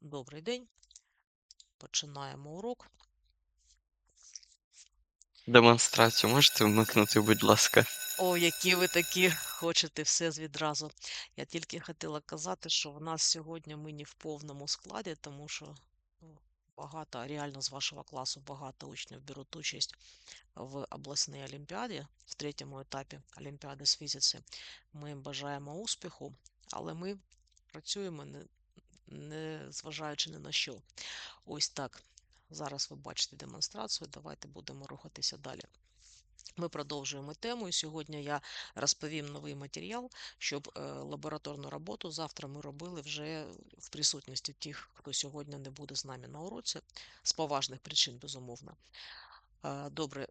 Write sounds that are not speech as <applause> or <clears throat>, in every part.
Добрий день. Починаємо урок. Демонстрацію можете вмикнути, будь ласка? О, які ви такі хочете все з відразу. Я тільки хотіла казати, що в нас сьогодні ми не в повному складі, тому що ну, багато, реально з вашого класу багато учнів беруть участь в обласній олімпіаді, в третьому етапі Олімпіади з фізиці. Ми їм бажаємо успіху, але ми працюємо не, зважаючи ні на що. Ось так. Зараз ви бачите демонстрацію. Давайте будемо рухатися далі. Ми продовжуємо тему, і сьогодні я розповім новий матеріал, щоб е, лабораторну роботу завтра ми робили вже в присутності тих, хто сьогодні не буде з нами на уроці, з поважних причин, безумовно. Е, Добре,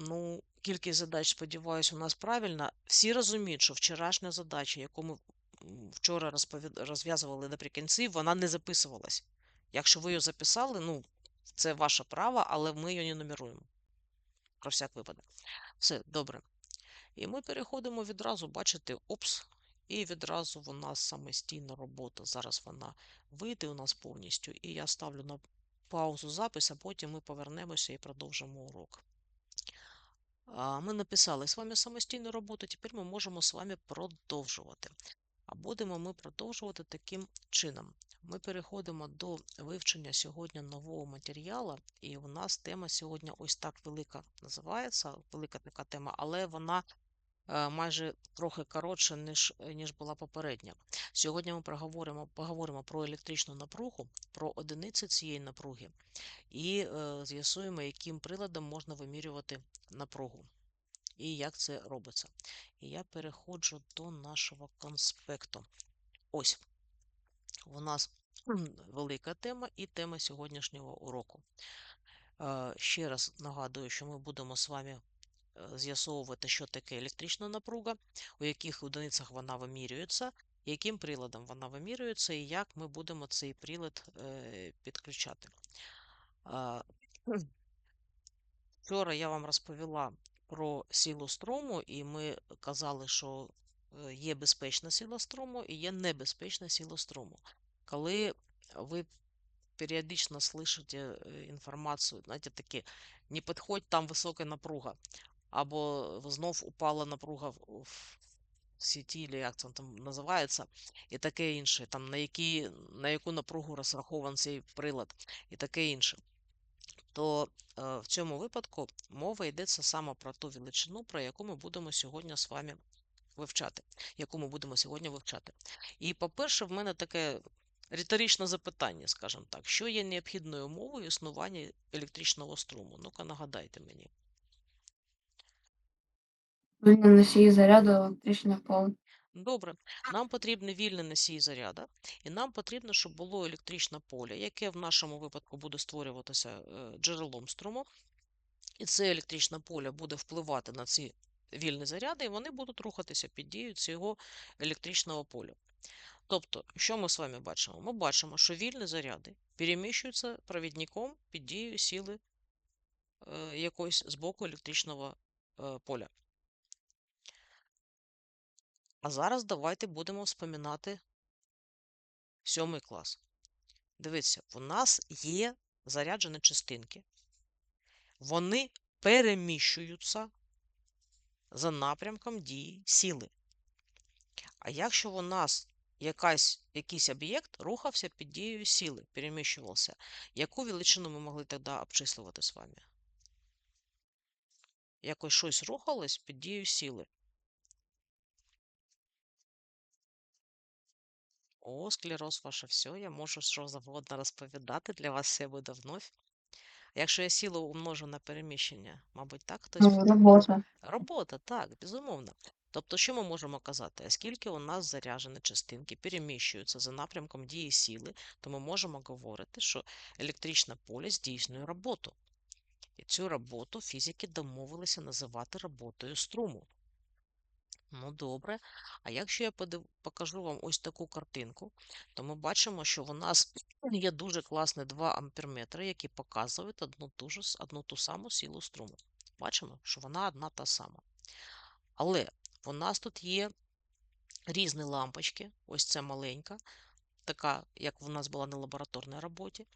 ну, кількість задач, сподіваюся, у нас правильна. Всі розуміють, що вчорашня задача, яку ми вчора розв'язували наприкінці, вона не записувалась. Якщо ви її записали, ну, це ваше право, але ми її не нумеруємо. Про всяк випадок. Все, добре. І ми переходимо відразу, бачите, опс, і відразу в нас самостійна робота. Зараз вона вийде у нас повністю, і я ставлю на паузу запис, а потім ми повернемося і продовжимо урок. Ми написали з вами самостійну роботу, тепер ми можемо з вами продовжувати. А будемо ми продовжувати таким чином. Ми переходимо до вивчення сьогодні нового матеріалу, і у нас тема сьогодні ось так велика називається, велика така тема, але вона е, майже трохи коротша, ніж, ніж була попередня. Сьогодні ми проговоримо, поговоримо про електричну напругу, про одиниці цієї напруги, і е, з'ясуємо, яким приладом можна вимірювати напругу і як це робиться. І я переходжу до нашого конспекту. Ось у нас велика тема і тема сьогоднішнього уроку. Е, Ще раз нагадую, що ми будемо з вами е, з'ясовувати, що таке електрична напруга, у яких одиницях вона вимірюється, яким приладом вона вимірюється, і як ми будемо цей прилад е, підключати. Вчора я вам розповіла про силу струму, і ми казали, що е, є безпечна сила струму і є небезпечна сила струму. Коли ви періодично слышите е, інформацію, знаєте, таке, не підходь, там висока напруга, або знов упала напруга в сіті, як це там називається, і таке інше, там на які, на яку напругу розрахований цей прилад, і таке інше то в цьому випадку мова йдеться саме про ту величину, про яку ми будемо сьогодні з вами вивчати, яку ми будемо сьогодні вивчати. І, по-перше, в мене таке риторичне запитання, скажімо так, що є необхідною умовою існування електричного струму? Ну-ка, нагадайте мені. Вільний носії заряду електричне поле. Добре, нам потрібен вільний носій заряда, і нам потрібно, щоб було електричне поле, яке в нашому випадку буде створюватися е, джерелом струму. І це електричне поле буде впливати на ці вільні заряди, і вони будуть рухатися під дією цього електричного поля. Тобто, що ми з вами бачимо? Ми бачимо, що вільні заряди переміщуються провідником під дією сили е, якоїсь з боку електричного е, поля. А зараз давайте будемо вспоминати сьомий клас. Дивіться, у нас є заряджені частинки. Вони переміщуються за напрямком дії сили. А якщо у нас якась, якийсь об'єкт рухався під дією сили, переміщувався, яку величину ми могли тоді обчислювати з вами? Якось щось рухалось під дією сили. О, склероз ваше все, я можу що завгодно розповідати, для вас все буде вновь. Якщо я силу умножу на переміщення, мабуть, так хтось Ну, робота. Робота, так, безумовно. Тобто, що ми можемо казати? Оскільки у нас заряджені частинки переміщуються за напрямком дії сили, то ми можемо говорити, що електричне поле здійснює роботу. І цю роботу фізики домовилися називати роботою струму. Ну, добре. А якщо я подив- покажу вам ось таку картинку, то ми бачимо, що у нас <clears throat> є дуже класні два амперметри, які показують одну ту, ж, одну ту саму силу струму. Бачимо, що вона одна та сама. Але у нас тут є різні лампочки, ось це маленька, така, як у нас була на лабораторній роботі,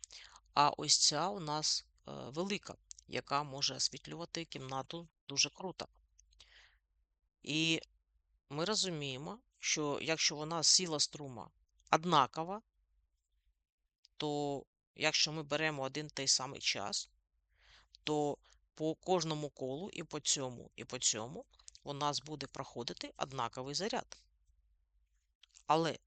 а ось ця у нас е, велика, яка може освітлювати кімнату дуже круто. І ми розуміємо, що якщо вона сила струма однакова, то якщо ми беремо один той самий час, то по кожному колу і по цьому, і по цьому у нас буде проходити однаковий заряд. Але,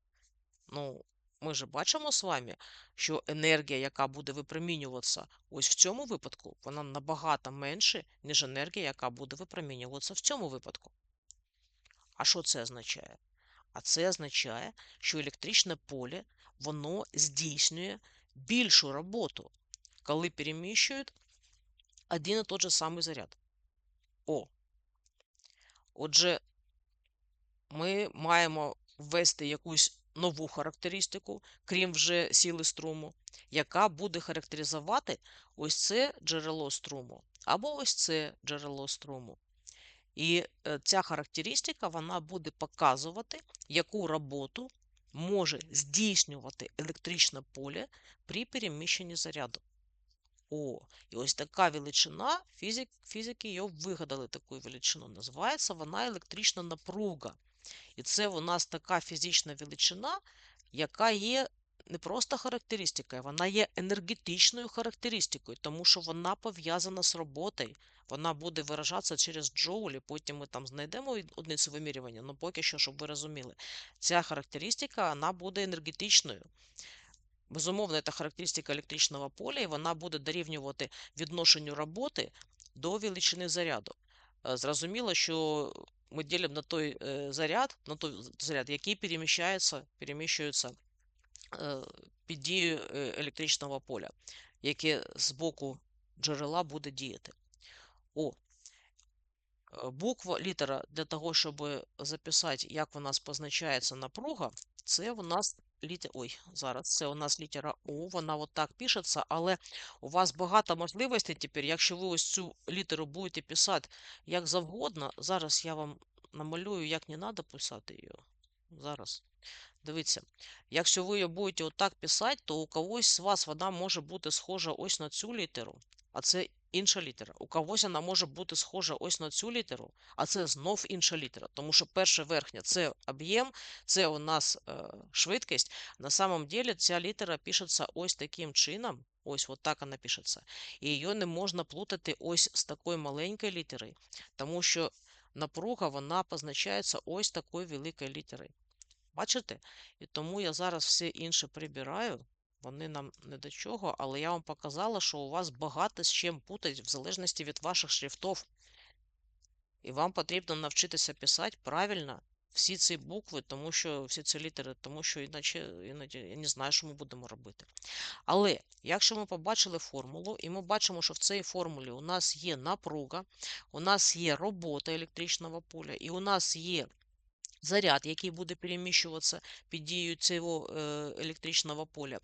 ну, ми ж бачимо з вами, що енергія, яка буде випромінюватися ось в цьому випадку, вона набагато менше, ніж енергія, яка буде випромінюватися в цьому випадку. А що це означає? А це означає, що електричне поле воно здійснює більшу роботу, коли переміщують один і той же самий заряд. О. Отже, ми маємо ввести якусь нову характеристику, крім вже сили струму, яка буде характеризувати ось це джерело струму або ось це джерело струму. І е, ця характеристика вона буде показувати, яку роботу може здійснювати електричне поле при переміщенні заряду. О, і ось така величина, фізик, фізики її вигадали таку величину. Називається вона електрична напруга. І це у нас така фізична величина, яка є не просто характеристикою, вона є енергетичною характеристикою, тому що вона пов'язана з роботою. Вона буде виражатися через джоулі, потім ми там знайдемо одиницю вимірювання, але поки що, щоб ви розуміли, ця характеристика вона буде енергетичною. Безумовно, це характеристика електричного поля, і вона буде дорівнювати відношенню роботи до величини заряду. Е, Зрозуміло, що ми ділимо на той е, заряд, на той заряд, який переміщається, переміщується під дією е, електричного поля, яке з боку джерела буде діяти. О, е, буква, літера для того, щоб записати, як у нас позначається напруга, це у нас літера. Ой, зараз це у нас літера У, вона от так пишеться, але у вас багато можливостей тепер, якщо ви ось цю літеру будете писати як завгодно. Зараз я вам намалюю, як не треба писати її. Зараз. Дивіться, якщо ви її будете отак писати, то у когось з вас вона може бути схожа ось на цю літеру, а це інша літера. У когось вона може бути схожа ось на цю літеру, а це знов інша літера. Тому що перша верхня це об'єм, це у нас е, швидкість. На самом деле ця літера пишеться ось таким чином. Ось от так вона пишеться. І її не можна плутати ось з такою маленькою літерою, тому що напруга вона позначається ось такою великою літерою. Бачите? І тому я зараз все інше прибираю. Вони нам не до чого, але я вам показала, що у вас багато з чим путать в залежності від ваших шрифтів. І вам потрібно навчитися писати правильно всі ці букви, тому що всі ці літери, тому що іначе іноді я не знаю, що ми будемо робити. Але якщо ми побачили формулу, і ми бачимо, що в цій формулі у нас є напруга, у нас є робота електричного поля, і у нас є заряд, який буде переміщуватися під дією цього е, електричного поля,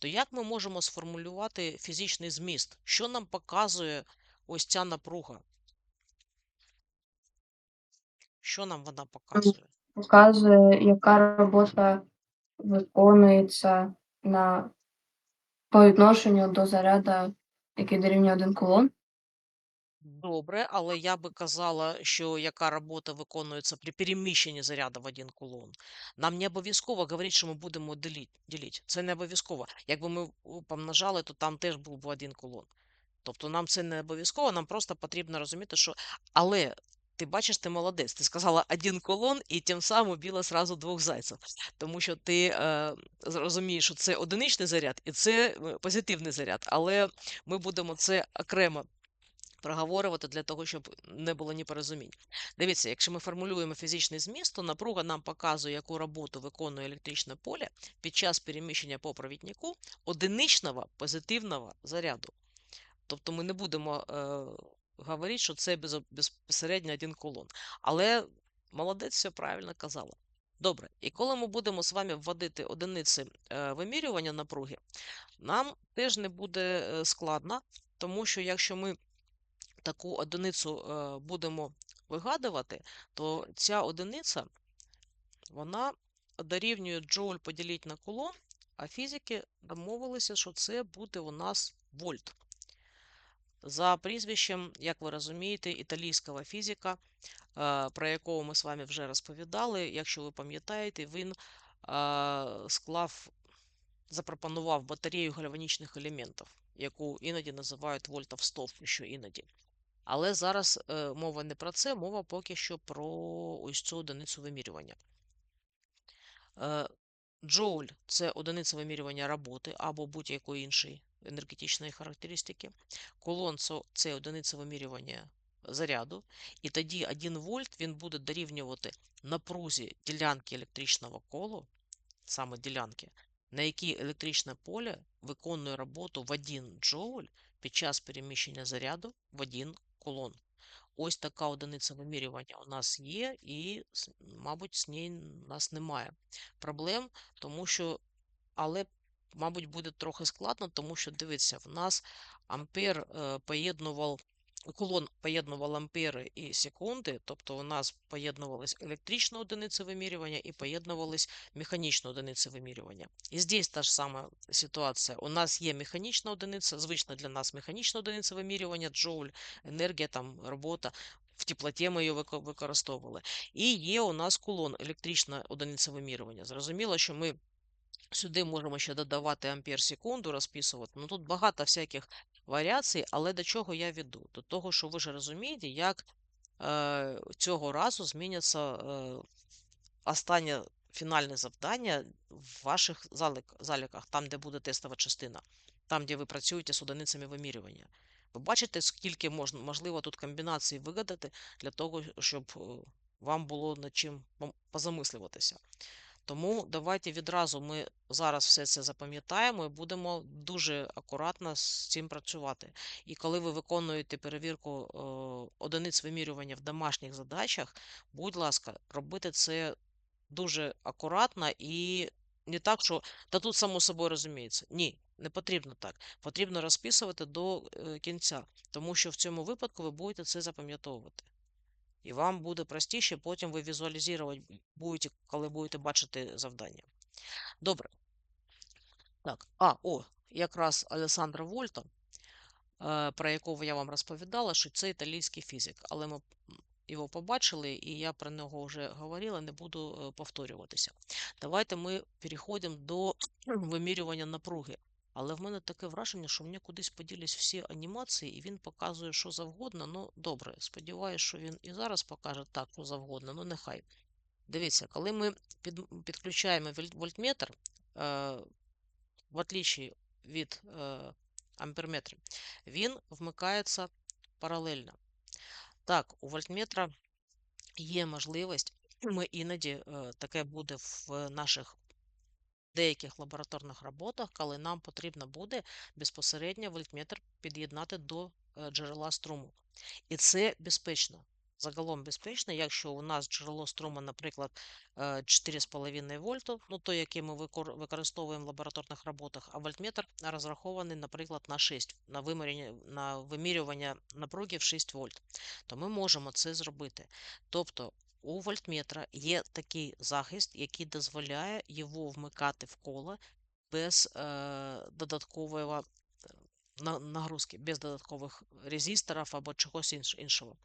то як ми можемо сформулювати фізичний зміст? Що нам показує ось ця напруга? Що нам вона показує? Показує, яка робота виконується на по відношенню до заряду, який дорівнює 1 кулон. Добре, але я би казала, що яка робота виконується при переміщенні заряду в один кулон. Нам не обов'язково говорити, що ми будемо ділити. Це не обов'язково. Якби ми помножали, то там теж був би один кулон. Тобто нам це не обов'язково, нам просто потрібно розуміти, що. Але ти бачиш, ти молодець. Ти сказала один колон і тим самим убила сразу двох зайців. Тому що ти е, розумієш, що це одиничний заряд і це е, позитивний заряд. Але ми будемо це окремо проговорювати для того, щоб не було непорозумінь. Дивіться, якщо ми формулюємо фізичний зміст, то напруга нам показує, яку роботу виконує електричне поле під час переміщення по провіднику одиничного позитивного заряду. Тобто ми не будемо е, говорити, що це безпосередньо один колон. Але молодець все правильно казала. Добре, і коли ми будемо з вами вводити одиниці е, вимірювання напруги, нам теж не буде е, складно, тому що якщо ми таку одиницю е, будемо вигадувати, то ця одиниця вона дорівнює джоуль поділити на кулон, А фізики домовилися, що це буде у нас вольт. За прізвищем, як ви розумієте, італійського фізика, е, про якого ми з вами вже розповідали. Якщо ви пам'ятаєте, він е, склав, запропонував батарею гальванічних елементів, яку іноді називають вольтов стовп, що іноді. Але зараз е, мова не про це, мова поки що про ось цю одиницю вимірювання. Е, Джоуль це одиниця вимірювання роботи або будь-якої іншої енергетичної характеристики. Кулон це- це одиниця вимірювання заряду. І тоді 1 вольт він буде дорівнювати напрузі ділянки електричного колу, саме ділянки, на якій електричне поле виконує роботу в 1 джоуль під час переміщення заряду в 1 кулон. Ось така одиниця вимірювання у нас є, і, мабуть, з неї у нас немає проблем, тому що, але, мабуть, буде трохи складно, тому що дивіться, в нас ампер е, поєднував. Кулон поєднував ампери і секунди, тобто у нас поєднувались електричні одиниці вимірювання і поєднувались механічні одиниці вимірювання. І здесь та ж сама ситуація. У нас є механічна одиниця, звична для нас механічна одиниця вимірювання, джоуль, енергія, там, робота. В теплоті ми її використовували. І є у нас кулон, електрична одиниця вимірювання. Зрозуміло, що ми сюди можемо ще додавати ампер секунду, розписувати. Ну тут багато всяких варіацій, але до чого я веду? До того, що ви ж розумієте, як е, цього разу зміняться е, останнє фінальне завдання в ваших залик, заліках, там, де буде тестова частина, там, де ви працюєте з одиницями вимірювання. Ви бачите, скільки можна, можливо тут комбінацій вигадати для того, щоб е, вам було над чим позамислюватися. Тому давайте відразу ми зараз все це запам'ятаємо і будемо дуже акуратно з цим працювати. І коли ви виконуєте перевірку е, одиниць вимірювання в домашніх задачах, будь ласка, робити це дуже акуратно і не так, що та тут само собою розуміється. Ні, не потрібно так. Потрібно розписувати до е, кінця, тому що в цьому випадку ви будете це запам'ятовувати. І вам буде простіше, потім ви візуалізувати будете, коли будете бачити завдання. Добре. Так, а, о, якраз Алесандро Вольта, е, про якого я вам розповідала, що це італійський фізик, але ми його побачили, і я про нього вже говорила, не буду е, повторюватися. Давайте ми переходимо до вимірювання напруги. Але в мене таке враження, що в мене кудись поділись всі анімації, і він показує що завгодно. Ну, добре, сподіваюся, що він і зараз покаже так, що завгодно, ну нехай. Дивіться, коли ми під, підключаємо вольтметр, е, в отличие від е, амперметрів, він вмикається паралельно. Так, у вольтметра є можливість, ми іноді е, таке буде в наших деяких лабораторних роботах, коли нам потрібно буде безпосередньо вольтметр під'єднати до е, джерела струму. І це безпечно. Загалом безпечно, якщо у нас джерело струму, наприклад, е, 4,5 вольту, ну той, який ми використовуємо в лабораторних роботах, а вольтметр розрахований, наприклад, на 6, на вимірювання, на вимірювання напруги в 6 вольт, то ми можемо це зробити. Тобто у вольтметра є такий захист, який дозволяє його вмикати в коло без е, додаткового е, нагрузки, без додаткових резисторів або чогось іншого.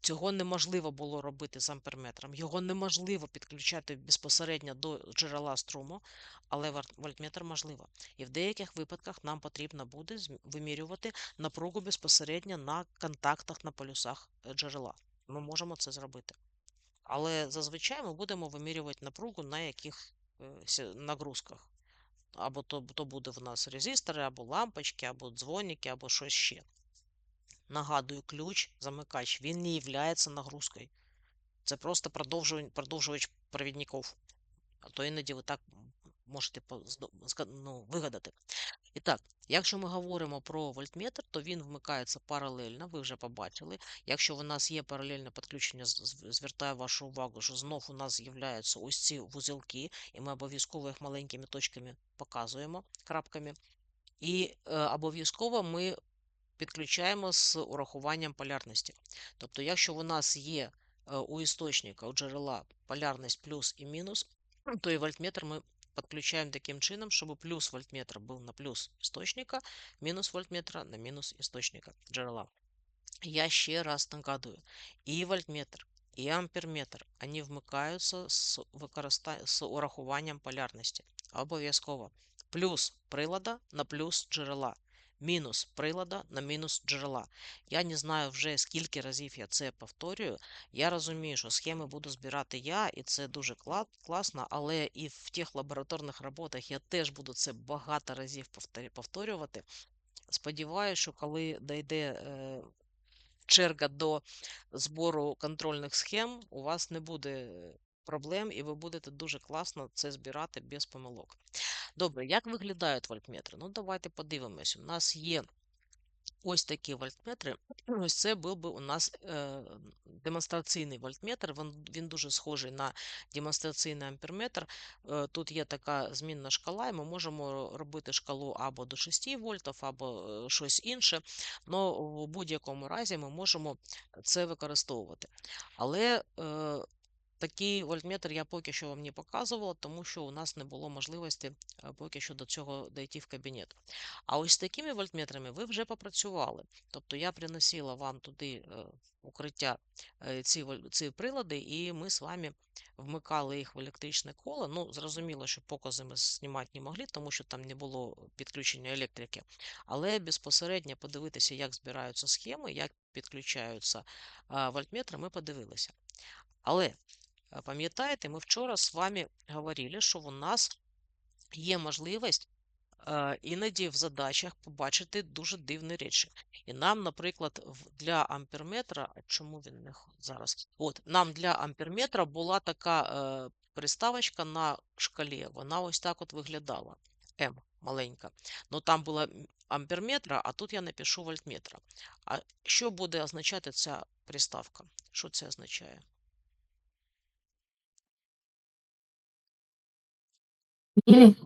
Цього неможливо було робити з амперметром. Його неможливо підключати безпосередньо до джерела струму, але вольтметр можливо. І в деяких випадках нам потрібно буде вимірювати напругу безпосередньо на контактах на полюсах е, джерела. Ми можемо це зробити. Але зазвичай ми будемо вимірювати напругу на яких е, нагрузках. Або то, то буде в нас резистори, або лампочки, або дзвоніки, або щось ще. Нагадую, ключ, замикач, він не є нагрузкою. Це просто продовжувач, провідників. А то іноді ви так можете ну, вигадати. І так, якщо ми говоримо про вольтметр, то він вмикається паралельно, ви вже побачили. Якщо у нас є паралельне підключення, звертаю вашу увагу, що знов у нас з'являються ось ці вузелки, і ми обов'язково їх маленькими точками показуємо, крапками. І е, обов'язково ми підключаємо з урахуванням полярності. Тобто, якщо у нас є е, у істочника, у джерела полярність плюс і мінус, <clears throat> то і вольтметр ми підключаємо таким чином, чтобы плюс вольтметра был на плюс істочника, мінус вольтметра на мінус істочника джерела. Я ще раз нагадую, і вольтметр, і амперметр, вони вмикаються з, використа... з урахуванням полярності. Обов'язково. Плюс прилада на плюс джерела. Мінус прилада на мінус джерела. Я не знаю вже скільки разів я це повторюю. Я розумію, що схеми буду збирати я, і це дуже кла- класно, але і в тих лабораторних роботах я теж буду це багато разів повторювати. Сподіваюся, що коли дійде е, черга до збору контрольних схем, у вас не буде е, проблем, і ви будете дуже класно це збирати без помилок. Добре, як виглядають вольтметри? Ну, давайте подивимось. У нас є ось такі вольтметри. <clears throat> Ось це був би у нас е, демонстраційний вольтметр. Він, він дуже схожий на демонстраційний амперметр. Е, тут є така змінна шкала, і ми можемо робити шкалу або до 6 вольтів, або е, щось інше. Но в будь-якому разі ми можемо це використовувати. Але е, такий вольтметр я поки що вам не показувала, тому що у нас не було можливості е, поки що до цього дійти в кабінет. А ось з такими вольтметрами ви вже попрацювали. Тобто я приносила вам туди е, укриття е, ці, ці прилади, і ми з вами вмикали їх в електричне коло. Ну, зрозуміло, що покази ми знімати не могли, тому що там не було підключення електрики. Але безпосередньо подивитися, як збираються схеми, як підключаються вольтметри, ми подивилися. Але е, пам'ятаєте, ми вчора з вами говорили, що у нас є можливість е, іноді в задачах побачити дуже дивні речі. І нам, наприклад, для амперметра, чому він не зараз? От, нам для амперметра була така е, приставочка на шкалі. Вона ось так от виглядала. М маленька. Ну там була амперметра, а тут я напишу вольтметра. А що буде означати ця приставка? Що це означає? Мілі?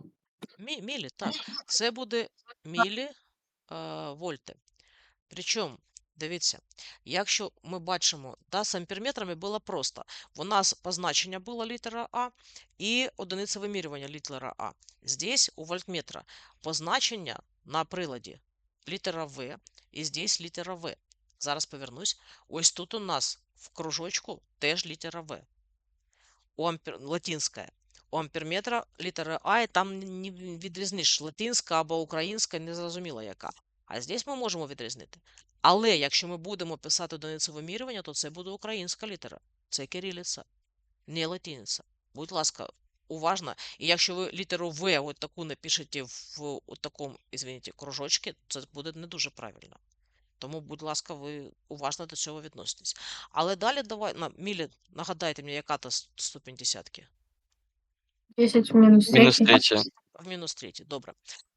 Мі, мілі, так. Це буде мілі е, вольти. Причому, дивіться, якщо ми бачимо, да, з амперметрами було просто. У нас позначення було літера А і одиниця вимірювання літера А. Здесь у вольтметра позначення на приладі літера В, і здесь літера В. Зараз повернусь. Ось тут у нас в кружочку теж літера В. У ампер... латинська. Амперметра літера А, і там не відрізниш латинська або українська, не зрозуміло яка. А здесь ми можемо відрізнити. Але якщо ми будемо писати одиницю вимірювання, то це буде українська літера. Це кирилиця, не латиниця. Будь ласка, уважно. І якщо ви літеру В от таку напишете в от такому, извините, кружочці, це буде не дуже правильно. Тому, будь ласка, ви уважно до цього відноситесь. Але далі давай, на, Мілі, нагадайте мені, яка с- ступінь десятки? 10 в мінус Мінус 3. третє. В мінус третій, добре.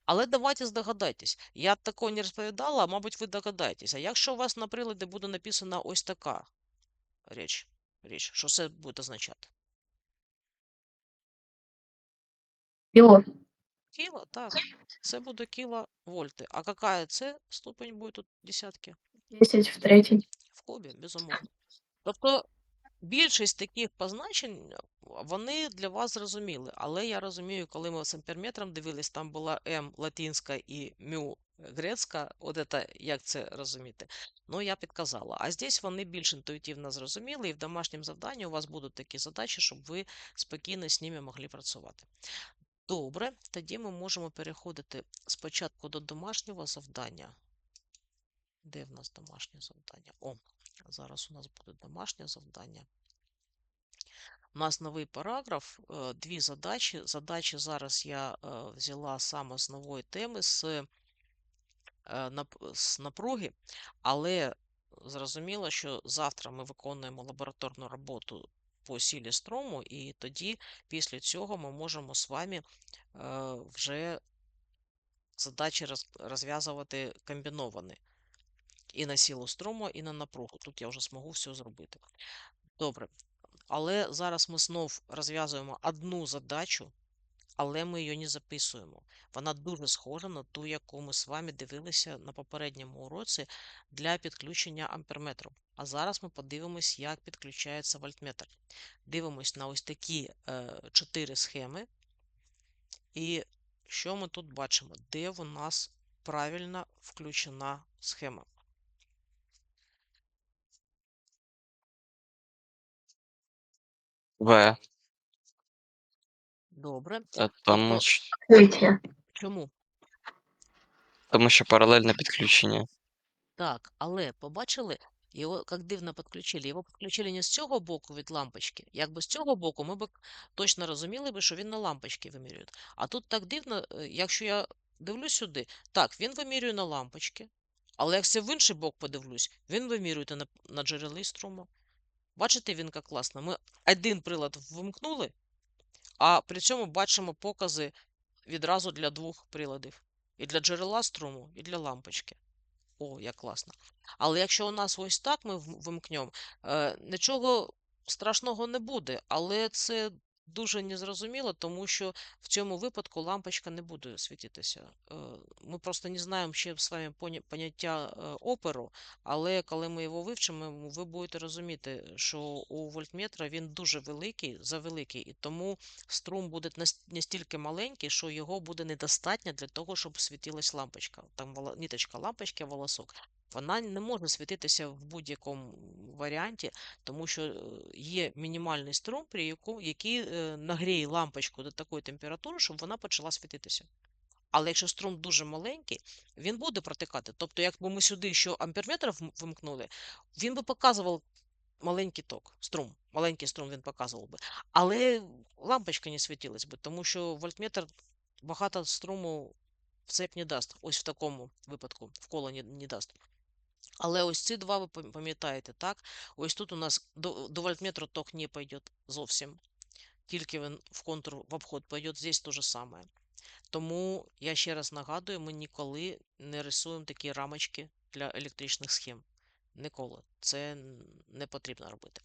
Але давайте здогадайтесь. Я такого не розповідала, а мабуть, ви догадаєтесь. А якщо у вас на приладі буде написана ось така річ, річ що це буде означати? Кіло. Кіло, так. Це буде кіло вольти. А яка це ступень буде тут десятки? 10 в третій. В кубі, безумовно. Тобто більшість таких позначень, вони для вас зрозуміли. Але я розумію, коли ми з амперметром дивились, там була М латинська і мю грецька, от це, як це розуміти? Ну, я підказала. А здесь вони більш інтуїтивно зрозуміли, і в домашньому завданні у вас будуть такі задачі, щоб ви спокійно з ними могли працювати. Добре, тоді ми можемо переходити спочатку до домашнього завдання. Де в нас домашнє завдання? О, зараз у нас буде домашнє завдання. У нас новий параграф, е, дві задачі. Задачі зараз я е, взяла саме з нової теми, з, е, з напруги, але зрозуміло, що завтра ми виконуємо лабораторну роботу по сілі струму, і тоді після цього ми можемо з вами вже задачі розв'язувати комбіновані. І на силу струму, і на напругу. Тут я вже змогу все зробити. Добре. Але зараз ми знов розв'язуємо одну задачу, але ми її не записуємо. Вона дуже схожа на ту, яку ми з вами дивилися на попередньому уроці для підключення амперметру. А зараз ми подивимось, як підключається вольтметр. Дивимось на ось такі е, чотири схеми. І що ми тут бачимо? Де у нас правильно включена схема? В. Добре. Е, Тому, що, Чому? тому що паралельне підключення. Так, але побачили, його як дивно підключили. Його підключили не з цього боку від лампочки. Якби з цього боку, ми б точно розуміли би, що він на лампочці вимірює. А тут так дивно, е, якщо я дивлюсь сюди, так, він вимірює на лампочці, але якщо в інший бок подивлюсь, він вимірює на, на джерелі струму. Бачите, він як класно. Ми один прилад вимкнули, а при цьому бачимо покази відразу для двох приладів. І для джерела струму, і для лампочки. О, як класно. Але якщо у нас ось так ми вимкнемо, е, нічого страшного не буде, але це дуже незрозуміло, тому що в цьому випадку лампочка не буде світитися. Е, Ми просто не знаємо ще з вами поняття е, оперу, але коли ми його вивчимо, ви будете розуміти, що у вольтметра він дуже великий, завеликий, і тому струм буде настільки маленький, що його буде недостатньо для того, щоб світилась лампочка. Там ниточка лампочки, волосок. Вона не може світитися в будь-якому варіанті, тому що е, є мінімальний струм, при яку, який е, нагріє лампочку до такої температури, щоб вона почала світитися. Але якщо струм дуже маленький, він буде протикати. Тобто, якби ми сюди ще амперметр вимкнули, він би показував маленький ток, струм, маленький струм він показував би. Але лампочка не світилась би, тому що вольтметр багато струму в цеп не дасть. Ось в такому випадку, в коло не, не дасть. Але ось ці два ви пам'ятаєте, так? Ось тут у нас до, до вольтметра ток не пойде зовсім. Тільки він в контур в обход пойде, здесь то саме. Тому я ще раз нагадую, ми ніколи не рисуємо такі рамочки для електричних схем. Ніколи. Це не потрібно робити.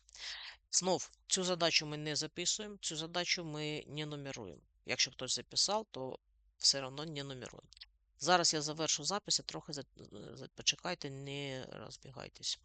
Знов, цю задачу ми не записуємо, цю задачу ми не нумеруємо. Якщо хтось записав, то все одно не нумеруємо. Зараз я завершу запис, трохи за- почекайте, не розбігайтесь.